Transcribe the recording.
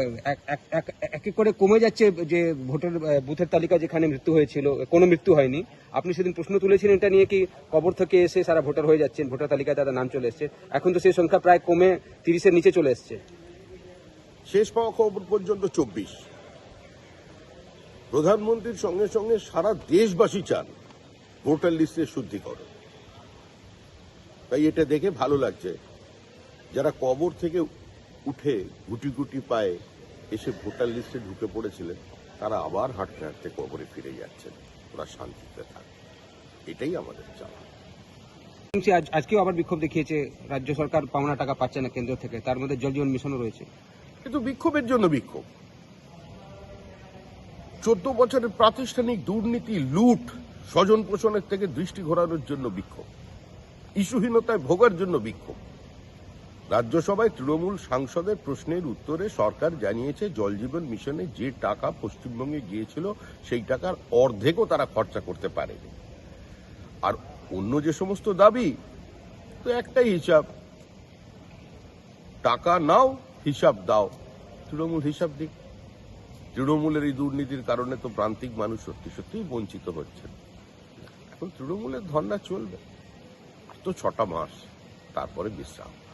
এক- এক- করে কমে যাচ্ছে যে ভোটার বুথের তালিকা যেখানে মৃত্যু হয়েছিল, কোনো মৃত্যু হয়নি। আপনি সেদিন প্রশ্ন তুলেছিলেন এটা নিয়ে কি কবর থেকে এসে সারা ভোটার হয়ে যাচ্ছেন, ভোটার তালিকায় তাদের নাম চলে এসছে। এখন তো সেই সংখ্যা প্রায় কমে তিরিশের নিচে চলে এসছে। শেষ পাওয়া খবর পর্যন্ত চব্বিশ। প্রধানমন্ত্রীর সঙ্গে সঙ্গে সারা দেশবাসী চান ভোটার লিস্টের শুদ্ধিকরণ। তাই এটা দেখে ভালো লাগছে। যারা কবর থেকে উঠে গুটি গুটি পায়ে এসে ভোটার লিস্টে ঢুকে পড়েছিলেন তারা আবার হাঁটতে হাঁটতে কবরে ফিরে যাচ্ছেন। ওরা শান্তিতে থাকে। এটাই আমাদের চাওয়া। আজ আজকেও আবার বিক্ষোভ দেখিয়েছে রাজ্য সরকার পাওনা টাকা পাচ্ছে না কেন্দ্র থেকে তার মধ্যে জল জীবন মিশনও রয়েছে। কিন্তু বিক্ষোভের জন্য বিক্ষোভ। চোদ্দ বছরের প্রাতিষ্ঠানিক দুর্নীতি লুট স্বজন পোষণের থেকে দৃষ্টি ঘোরানোর জন্য বিক্ষোভ। ইস্যুহীনতায় ভোগার জন্য বিক্ষোভ। রাজ্যসভায় তৃণমূল সাংসদের প্রশ্নের উত্তরে সরকার জানিয়েছে, জল জীবন মিশনে যে টাকা পশ্চিমবঙ্গে গিয়েছিল, সেই টাকার অর্ধেকও তারা খরচা করতে পারেনি। আর অন্য যে সমস্ত দাবি, তো একটাই হিসাব। টাকা নাও, হিসাব দাও। তৃণমূল হিসাব দিক। তৃণমূলের এই দুর্নীতির কারণে তো প্রান্তিক মানুষ সত্যি সত্যিই বঞ্চিত হচ্ছেন। এখন তৃণমূলের ধর্না চলবে। তো ছটা মাস, তারপরে বিশ্রাম।